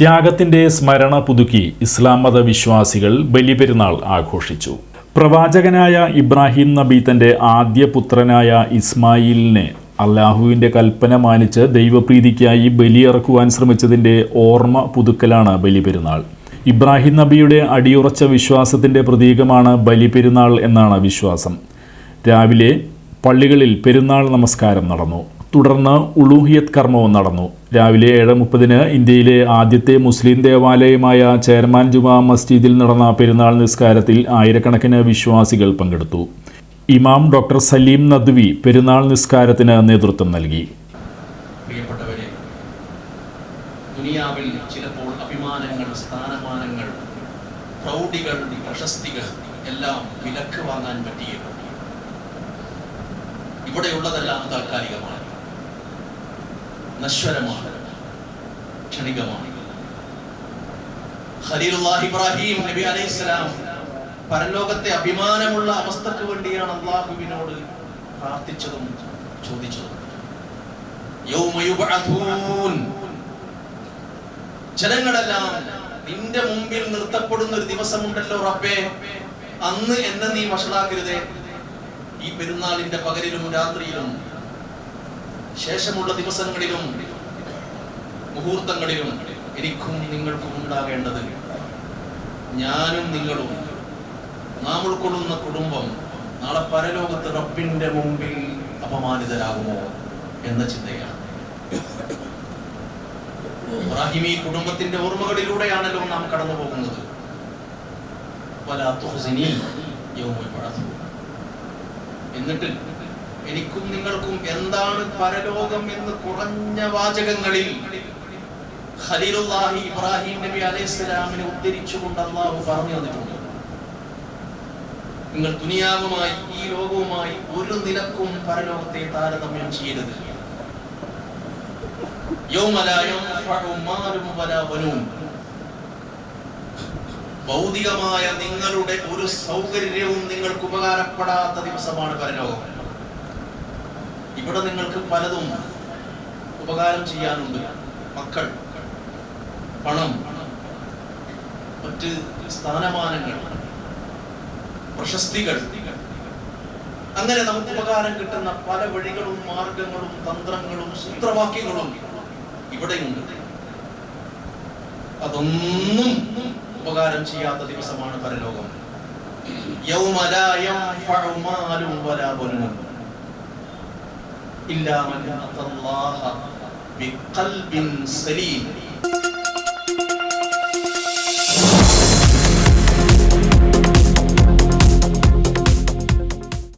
ത്യാഗത്തിന്റെ സ്മരണ പുതുക്കി ഇസ്ലാം മത വിശ്വാസികൾ ബലിപെരുന്നാൾ ആഘോഷിച്ചു. പ്രവാചകനായ ഇബ്രാഹിം നബി തന്റെ ആദ്യ പുത്രനായ ഇസ്മായിലിനെ അള്ളാഹുവിന്റെ കൽപ്പന മാനിച്ച് ദൈവപ്രീതിക്കായി ബലിയിറക്കുവാൻ ശ്രമിച്ചതിന്റെ ഓർമ്മ പുതുക്കലാണ് ബലിപെരുന്നാൾ. ഇബ്രാഹിം നബിയുടെ അടിയുറച്ച വിശ്വാസത്തിന്റെ പ്രതീകമാണ് ബലിപെരുന്നാൾ എന്നാണ് വിശ്വാസം. രാവിലെ പള്ളികളിൽ പെരുന്നാൾ നമസ്കാരം നടന്നു. തുടർന്ന് ഉളൂഹിയത് കർമ്മവും നടന്നു. രാവിലെ ഏഴ് മുപ്പതിന് ഇന്ത്യയിലെ ആദ്യത്തെ മുസ്ലിം ദേവാലയമായ ചെയർമാൻ ജുമാ മസ്ജിദിൽ നടന്ന പെരുന്നാൾ നിസ്കാരത്തിൽ ആയിരക്കണക്കിന് വിശ്വാസികൾ പങ്കെടുത്തു. ഇമാം ഡോക്ടർ സലീം നദ്വി പെരുന്നാൾ നിസ്കാരത്തിന് നേതൃത്വം നൽകി. ദുനിയാവിൽ ചിലപ്പോൾ അഭിമാനങ്ങൾ സ്ഥാനമാനങ്ങൾ പ്രൗഢികൾ പ്രശസ്തികൾ എല്ലാം വിലക്ക് വാങ്ങാൻ പറ്റിയ ഇവിടെയുള്ളതെല്ലാം താൽക്കാലികമാണ്. നശ്വരമാണ് ക്ഷണികമാണ് ഇബ്രാഹിം നബി അലൈഹിസ്സലാം പരലോകത്തെ അഭിമാനമുള്ള അവസ്ഥക്ക് വേണ്ടിയാണ് അള്ളാഹുവിനോട് പ്രാർത്ഥിച്ചതും ചോദിച്ചതും. ജനങ്ങളെല്ലാം നിന്റെ മുമ്പിൽ നിർത്തപ്പെടുന്ന ഒരു ദിവസമുണ്ടല്ലോ റബ്ബേ. അന്ന് എന്നെ നീ വഷളാക്കരുതേ. ഈ പെരുന്നാളിന്റെ പകലിലും രാത്രിയിലും ശേഷമുള്ള ദിവസങ്ങളിലും മുഹൂർത്തങ്ങളിലും എനിക്കും നിങ്ങൾക്കും ഉണ്ടാകേണ്ടത് ഞാനും നിങ്ങളും നാം ഉൾക്കൊള്ളുന്ന കുടുംബം നാളെ പരലോകത്ത് റബ്ബിന്റെ മുമ്പിൽ അപമാനിതരാകുമോ എന്ന ചിന്തയാണ് ഇബ്രാഹിം ഈ കുടുംബത്തിന്റെ ഓർമ്മകളിലൂടെയാണല്ലോ നാം കടന്നു പോകുന്നത്. എന്നിട്ട് എനിക്കും നിങ്ങൾക്കും എന്താണ് പരലോകം എന്ന് കുറഞ്ഞ വാചകങ്ങളിൽ ഖലീലുല്ലാഹി ഇബ്രാഹിം നബി അലൈഹിസ്സലാമിനെ ഉദ്ധരിച്ചുകൊണ്ട് അള്ളാഹു പറഞ്ഞു തന്നിട്ടുണ്ട്. നിങ്ങൾ ദുനിയാവുമായി ഈ ലോകവുമായി ഒരു നിലക്കും പരലോകത്തെ താരതമ്യം ചെയ്യരുത്. ഭൗതികമായ നിങ്ങളുടെ ഒരു സൗകര്യവും നിങ്ങൾക്ക് ഉപകാരപ്പെടാത്ത ദിവസമാണ് പരലോകം. ഇവിടെ നിങ്ങൾക്ക് പലതും ഉപകാരം ചെയ്യാനുണ്ട്. മക്കൾ പണം മറ്റ് സ്ഥാനമാനങ്ങൾ പ്രശസ്തികൾ. അങ്ങനെ നമുക്ക് ഉപകാരം കിട്ടുന്ന പല വഴികളും മാർഗങ്ങളും തന്ത്രങ്ങളും സൂത്രവാക്യങ്ങളും ഇവിടെയുണ്ട്. അതൊന്നും ഉപകാരം ചെയ്യാത്ത ദിവസമാണ് പരലോകം. യൗമലായം ഫഴുമാലും വരാ പൊരുങ്ങുന്നു إلا من أتى الله بقلب سليم.